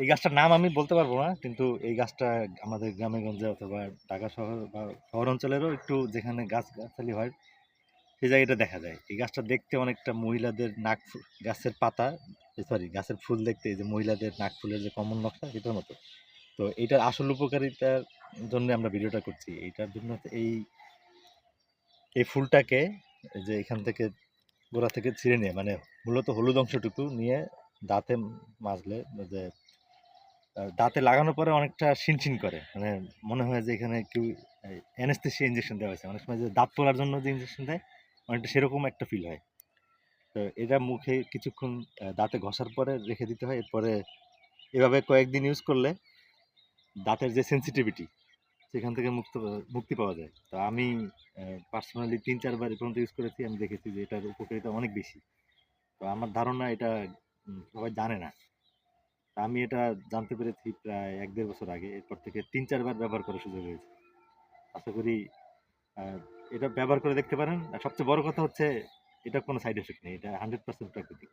এই গাছটার নাম আমি বলতে পারব না, কিন্তু এই গাছটা আমাদের গ্রামে, গঞ্জে অথবা ঢাকা শহর বা শহর অঞ্চলেরও একটু যেখানে গাছ গাছালি হয়, সেই জায়গাটা দেখা যায়। এই গাছটা দেখতে অনেকটা মহিলাদের নাক গাছের পাতা সরি গাছের ফুল দেখতে এই যে মহিলাদের নাক ফুলের যে কমন নকশা, এটার মতো। তো এটার আসল উপকারিতার জন্য আমরা ভিডিওটা করছি। এইটার জন্য এই এই ফুলটাকে যে এখান থেকে গোড়া থেকে ছিঁড়ে নিয়ে মানে মূলত হলুদ অংশটুকু নিয়ে দাঁতে মাজলে, যে দাঁতে লাগানোর পরে অনেকটা শিনশিন করে। মানে মনে হয় যে এখানে কেউ অ্যানেস্থেসিয়া ইঞ্জেকশন দেওয়া হয়েছে। অনেক সময় যে দাঁত তোলার জন্য যে ইঞ্জেকশন দেয়, অনেকটা সেরকম একটা ফিল হয়। তো এটা মুখে কিছুক্ষণ দাঁতে ঘষার পরে রেখে দিতে হয়। এরপরে এভাবে কয়েকদিন ইউজ করলে দাঁতের যে সেন্সিটিভিটি সেখান থেকে মুক্ত, মুক্তি পাওয়া যায়। তো আমি পার্সোনালি তিন চারবার পর্যন্ত ইউজ করেছি। আমি দেখেছি যে এটার উপকারিতা অনেক বেশি। তো আমার ধারণা এটা সবাই জানে না। আমি এটা জানতে পেরেছি প্রায় এক দেড় বছর আগে। এরপর থেকে তিন, চারবার ব্যবহার করার সুযোগ হয়েছে। আশা করি এটা ব্যবহার করে দেখতে পারেন। আর সবচেয়ে বড় কথা হচ্ছে, এটা কোনো সাইড এফেক্ট নেই। এটা হান্ড্রেড পার্সেন্ট প্রাকৃতিক।